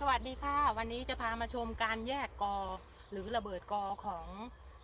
สวัสดีค่ะ วันนี้จะพามาชมการแยกกอ หรือระเบิดกอของ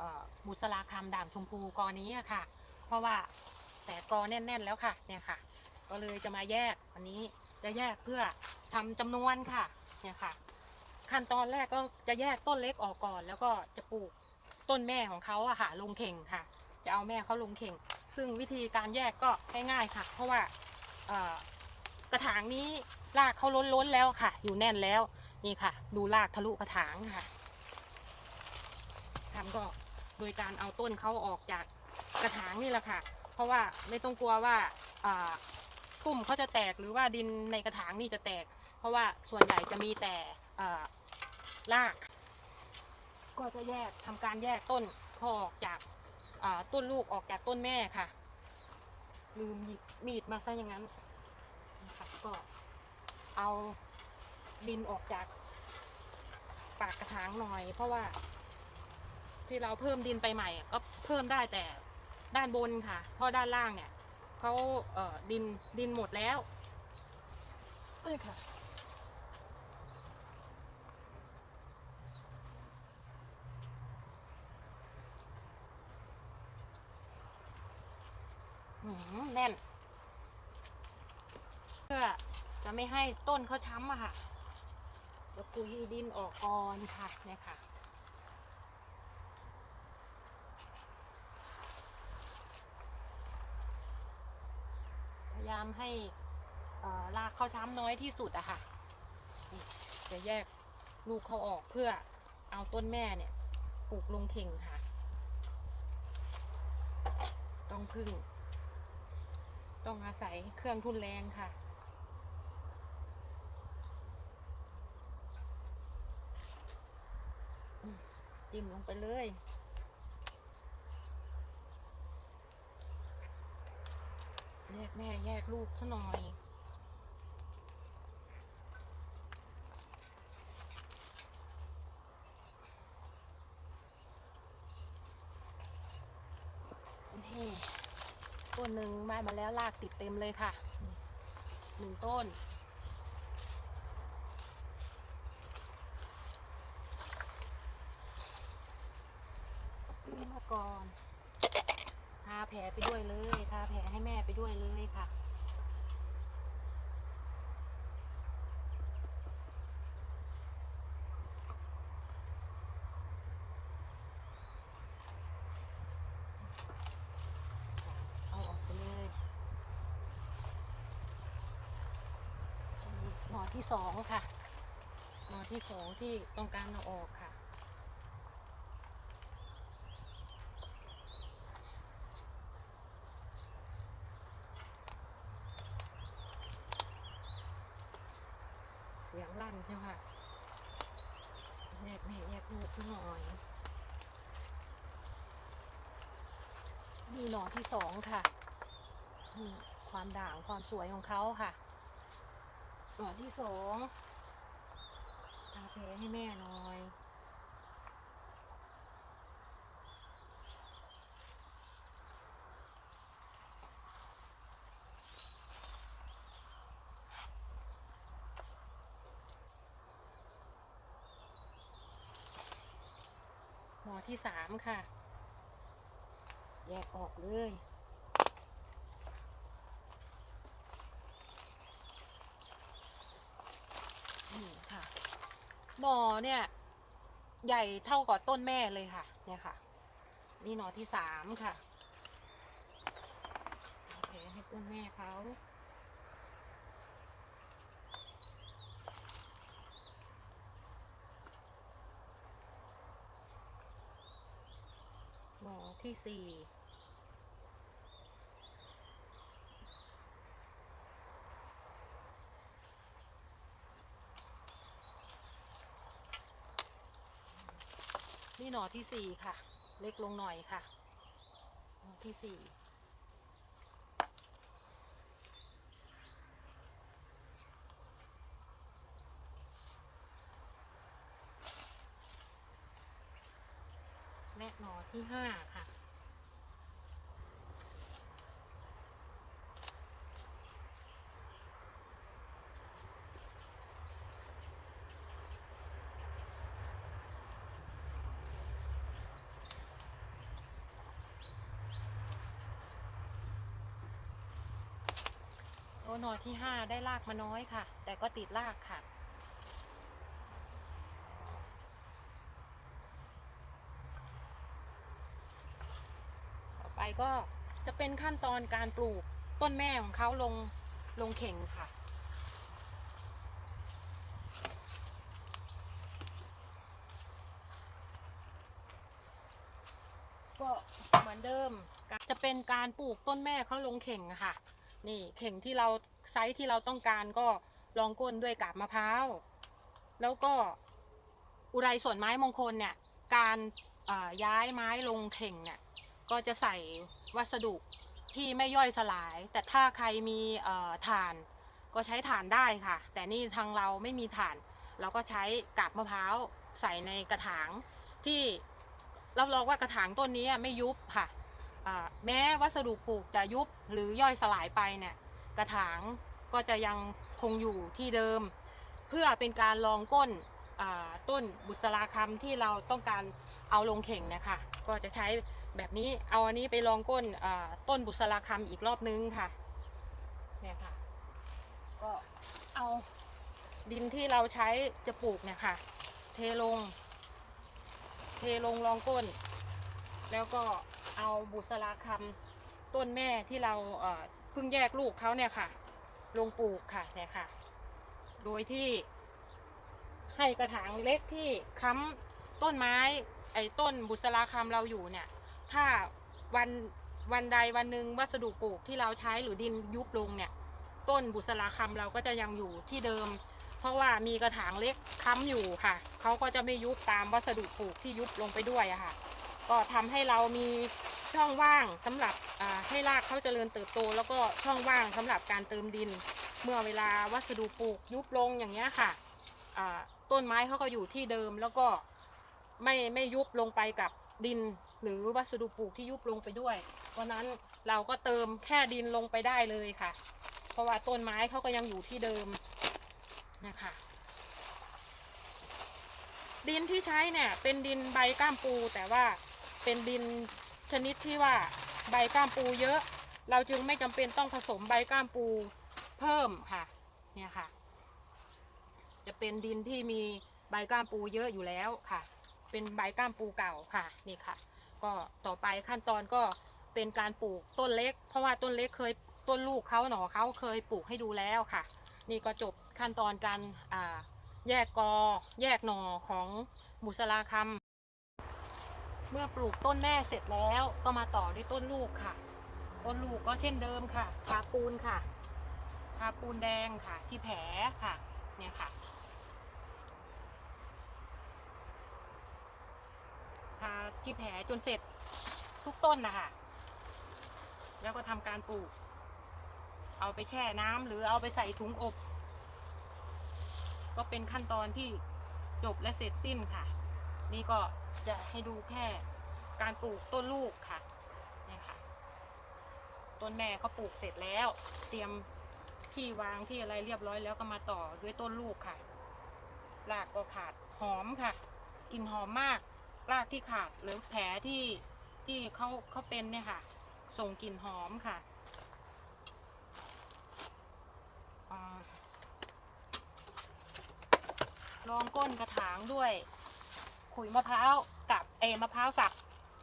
ออบุษราคำด่างชมพูกอนี้ค่ะ เพราะว่าแต่กอแน่น ๆ แล้วค่ะเนี่ยค่ะ ก็เลยจะมาแยกวันนี้จะแยกเพื่อทำจำนวนค่ะเนี่ยค่ะ ขั้นตอนแรกก็จะแยกต้นเล็กออกก่อน แล้วก็จะปลูกต้นแม่ของเขาอะค่ะลงเข่งค่ะ จะเอาแม่เขาลงเข่ง ซึ่งวิธีการแยกก็ง่ายๆค่ะ เพราะว่า กระถางนี้รากเขาล้นๆแล้วค่ะ อยู่แน่นแล้วนี่ค่ะ ดูรากทะลุกระถางค่ะทำก็โดยการเอาต้นเขาออกจากกระถางนี่แหละค่ะ เพราะว่าไม่ต้องกลัวว่าอ่าปุ่มเขาจะแตกหรือว่าดินในกระถางนี่จะแตก เพราะว่าส่วนใหญ่จะมีแต่อ่าราก ก็จะแยกทำการแยกต้นเขาออกจากต้นลูกออกจากต้นแม่ค่ะ ลืมหยิบมีดมาซะอย่างนั้น ก็เอาดินออกจากปากกระถางหน่อย เพราะว่า ที่เราเพิ่มดินไปใหม่อะก็เพิ่มได้แต่ด้านบนค่ะ เพราะด้านล่างเนี่ยเขาเอ่อดินดินหมดแล้วเอ้ยค่ะหืมแน่นเพื่อ จะไม่ให้ต้นเขาช้ำอะค่ะเดี๋ยวกุยดินออกก่อนค่ะเนี่ยค่ะพยายามให้รากเขาช้ำน้อยที่สุดอะค่ะจะแยกลูกเขาออกเพื่อเอาต้นแม่เนี่ยปลูกลงเข่งค่ะ ต้องพึ่ง ต้องอาศัยเครื่องทุนแรงค่ะ จิ้มลงไปเลย แยกแม่แยกลูกซะหน่อยนี่ต้นหนึ่งไม้มาแล้วลากติดเต็มเลยค่ะหนึ่งต้น นี่มา ก่อน ทาแผลไปด้วยเลย ทาแผลให้แม่ไปด้วยเลยค่ะเอาออกไปเลยนี่หน่อที่สองค่ะหน่อที่สองที่ต้องการเอาออกค่ะ เสียงลั่นใช่ไหมค่ะแยกแม่แยกลูกหน่อย น่อที่สองค่ะ ความด่างความสวยของเขาค่ะ หน่อที่สองทาแผลให้แม่หน่อยหน่อที่สามค่ะ แยกออกเลยนี่ค่ะหนอเนี่ย ใหญ่เท่ากับต้นแม่เลยค่ะ เนี่ยค่ะ นี่หนอที่สามค่ะโอเคให้ต้นแม่เขาหนอที่สี่ นี่หน่อที่สี่ค่ะ เล็กลงหน่อยค่ะหน่อที่สี่และหน่อที่ห้าค่ะ ตัวหน่อที่ห้าได้รากมาน้อยค่ะ แต่ก็ติดรากค่ะต่อไปก็จะเป็นขั้นตอนการปลูกต้นแม่ของเขาลงลงเข่งค่ะ ก็เหมือนเดิมจะเป็นการปลูกต้นแม่เขาลงเข่งค่ะ นี่เข่งที่เราไซส์ที่เราต้องการก็รองก้นด้วยกาบมะพร้าว แล้วก็อุไรส่วนไม้มงคลเนี่ย การย้ายไม้ลงเข่งเนี่ยก็จะใส่วัสดุที่ไม่ย่อยสลาย แต่ถ้าใครมีเอ่อถ่านก็ใช้ถ่านได้ค่ะ แต่นี่ทางเราไม่มีถ่าน เราก็ใช้กาบมะพร้าวใส่ในกระถางที่รับรองว่ากระถางต้นนี้ไม่ยุบค่ะ แม้วัสดุปลูกจะยุบหรือย่อยสลายไปเนี่ยกระถางก็จะยังคงอยู่ที่เดิม เพื่อเป็นการรองก้นต้นบุษราคำที่เราต้องการเอาลงเข่งเนะคะก็จะใช้แบบนี้เอาอันนี้ไปรองก้นต้นบุษราคำอีกรอบนึงค่ะเนี่ยค่ะ ก็เอาดินที่เราใช้จะปลูกเนี่ยค่ะ เทลง เทลงรองก้น แล้วก็ เอาบุษราคำต้นแม่ที่เราเพิ่งแยกลูกเขาเนี่ยค่ะ ลงปลูกค่ะเนี่ยค่ะ โดยที่ ให้กระถางเล็กที่ค้ำต้นไม้ไอ้ต้นบุษราคำเราอยู่เนี่ย ถ้าวันวันใดวันหนึ่งวัสดุปลูกที่เราใช้หรือดินยุบลงเนี่ย ต้นบุษราคำเราก็จะยังอยู่ที่เดิม เพราะว่ามีกระถางเล็กค้ำอยู่ค่ะเขาก็จะไม่ยุบตามวัสดุปลูกที่ยุบลงไปด้วยอะค่ะ ก็ทำให้เรามีช่องว่างสำหรับให้รากเขาเจริญเติบโต แล้วก็ช่องว่างสำหรับการเติมดิน เมื่อเวลาวัสดุปลูกยุบลงอย่างเงี้ยค่ะต้นไม้เขาก็อยู่ที่เดิมแล้วก็ไม่ไม่ยุบลงไปกับดิน หรือวัสดุปลูกที่ยุบลงไปด้วย เพราะนั้นเราก็เติมแค่ดินลงไปได้เลยค่ะ เพราะว่าต้นไม้เขาก็ยังอยู่ที่เดิมนะคะดินที่ใช้เนี่ยเป็นดินใบก้ามปูแต่ว่า เป็นดินชนิดที่ว่าใบก้ามปูเยอะ เราจึงไม่จำเป็นต้องผสมใบก้ามปูเพิ่มค่ะ เนี่ยค่ะ จะเป็นดินที่มีใบก้ามปูเยอะอยู่แล้วค่ะ เป็นใบก้ามปูเก่าค่ะ นี่ค่ะ ก็ต่อไปขั้นตอนก็เป็นการปลูกต้นเล็ก เพราะว่าต้นเล็กเคยต้นลูกเขาหนอเขาเคยปลูกให้ดูแล้วค่ะ นี่ก็จบขั้นตอนการแยกกอ แยกหนอของบุษราคำ เมื่อปลูกต้นแม่เสร็จแล้วก็มาต่อด้วยต้นลูกค่ะ ต้นลูกก็เช่นเดิมค่ะ ทาปูนค่ะ ทาปูนแดงค่ะ ที่แผลค่ะ เนี่ยค่ะ ทาที่แผลจนเสร็จทุกต้นนะคะ แล้วก็ทำการปลูก เอาไปแช่น้ำหรือเอาไปใส่ถุงอบ ก็เป็นขั้นตอนที่จบและเสร็จสิ้นค่ะ นี่ก็จะให้ดูแค่การปลูกต้นลูกค่ะเนี่ยค่ะ ต้นแม่เขาปลูกเสร็จแล้ว เตรียมที่วางที่อะไรเรียบร้อยแล้วก็มาต่อด้วยต้นลูกค่ะรากก็ขาดหอมค่ะกลิ่นหอมมากรากที่ขาดหรือแผลที่ที่เขาเขาเป็นเนี่ยค่ะ ส่งกลิ่นหอมค่ะอ่ารองก้นกระถางด้วย ขุยมะพร้าวกับเอมะพร้าวสับ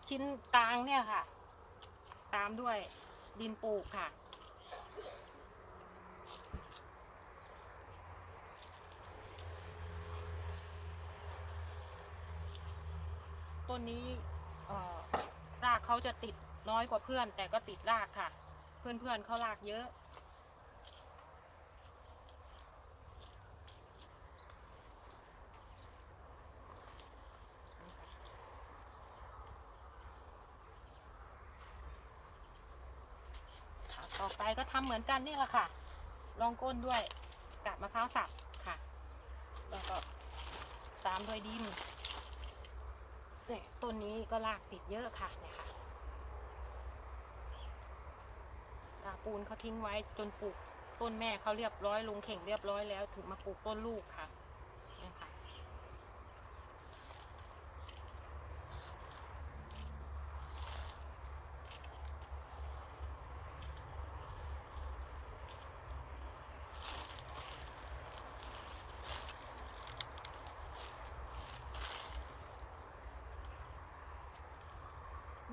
ชิ้นกลางเนี่ยค่ะ ตามด้วยดินปลูกค่ะ ต้นนี้รากเขาจะติดน้อยกว่าเพื่อน แต่ก็ติดรากค่ะ เพื่อนๆเขารากเยอะ ไปก็ทำเหมือนกันนี่แหละค่ะ ลองก้นด้วยกาบมะพร้าวสับค่ะ แล้วก็ตามด้วยดินเนี่ยต้นนี้ก็รากติดเยอะค่ะเนี่ยค่ะตาปูนเขาทิ้งไว้จนปลูกต้นแม่เขาเรียบร้อยลงเข่งเรียบร้อยแล้ว ถึงมาปลูกต้นลูกค่ะ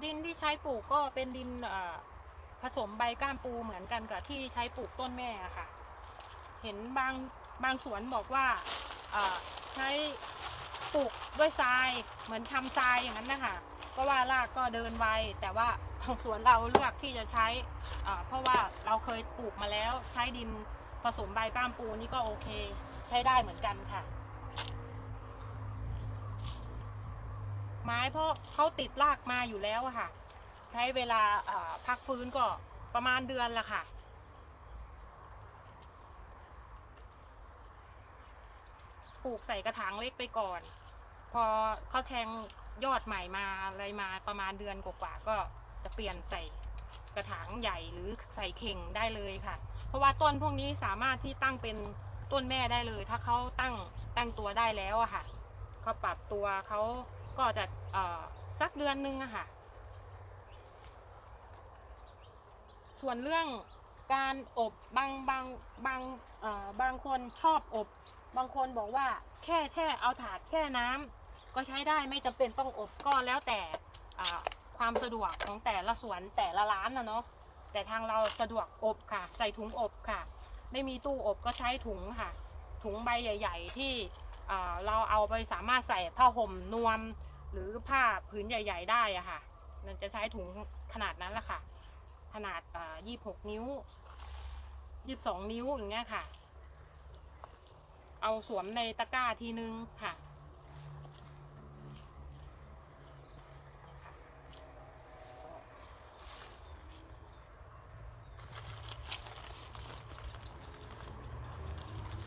ดินที่ใช้ปลูกก็เป็นดินผสมใบก้ามปูเหมือนกันกับที่ใช้ปลูกต้นแม่ค่ะ เห็นบางบางสวนบอกว่าใช้ปลูกด้วยทรายเหมือนชำทรายอย่างนั้นนะคะก็ว่ารากก็เดินไวแต่ว่าทางสวนเราเลือกที่จะใช้เอ่อเพราะว่าเราเคยปลูกมาแล้วใช้ดินผสมใบก้ามปูนี่ก็โอเค ใช้ได้เหมือนกันค่ะ ไม้เพราะเขาติดรากมาอยู่แล้วค่ะ ใช้เวลาพักฟื้นก็ประมาณเดือนละค่ะ ปลูกใส่กระถางเล็กไปก่อน พอเขาแทงยอดใหม่มาอะไรมาประมาณเดือนกว่าๆก็จะเปลี่ยนใส่กระถางใหญ่หรือใส่เข่งได้เลยค่ะ เพราะว่าต้นพวกนี้สามารถที่ตั้งเป็นต้นแม่ได้เลย ถ้าเขาตั้งตั้งตัวได้แล้วอะค่ะเขาปรับตัวเขา ก็จะสักเดือนนึงอะค่ะ ส่วนเรื่องการอบบางบางบางบางคนชอบอบ บางคนบอกว่าแค่แช่เอาถาดแช่น้ำก็ใช้ได้ไม่จำเป็นต้องอบก็แล้วแต่ความสะดวกของแต่ละสวนแต่ละร้านนะเนาะแต่ทางเราสะดวกอบค่ะ ใส่ถุงอบค่ะ ไม่มีตู้อบก็ใช้ถุงค่ะ ถุงใบใหญ่ ๆ ที่ เราเอาไปสามารถใส่ผ้าห่มนวมหรือผ้าผืนใหญ่ ๆ ได้อะค่ะ มันจะใช้ถุงขนาดนั้นแหละค่ะ ขนาดยี่หกนิ้วยี่สองนิ้วอย่างเงี้ยค่ะ เอาสวมในตะกร้าทีนึงค่ะ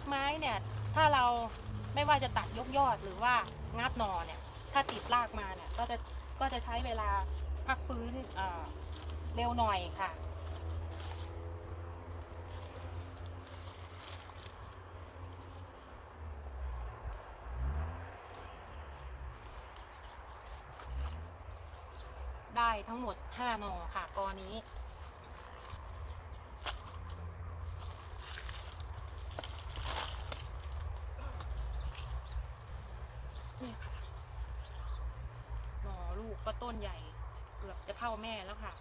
ไม้เนี่ย ถ้าเรา ไม่ว่าจะตัดยกยอดหรือว่างัดหนอเนี่ย ถ้าติดรากมาเนี่ยก็จะก็จะใช้เวลาพักฟื้นเอ่อเร็วหน่อยค่ะ ได้ทั้งหมด 5 นอค่ะกอนี้ค่ะ หนอลูกก็ต้นใหญ่ เกือบจะเท่าแม่แล้วค่ะ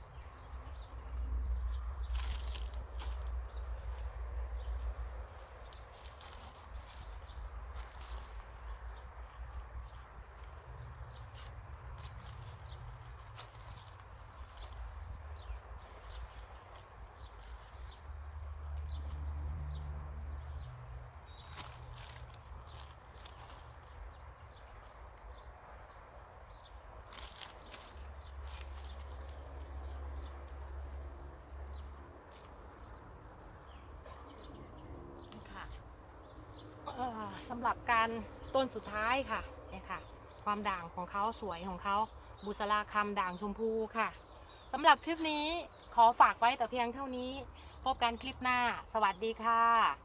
ค่ะเอ่อ สำหรับการต้นสุดท้ายค่ะเนี่ยค่ะ ความด่างของเขาสวยของเขาบุษราคำด่างชมพูค่ะสำหรับคลิปนี้ขอฝากไว้แต่เพียงเท่านี้ พบกันคลิปหน้า สวัสดีค่ะ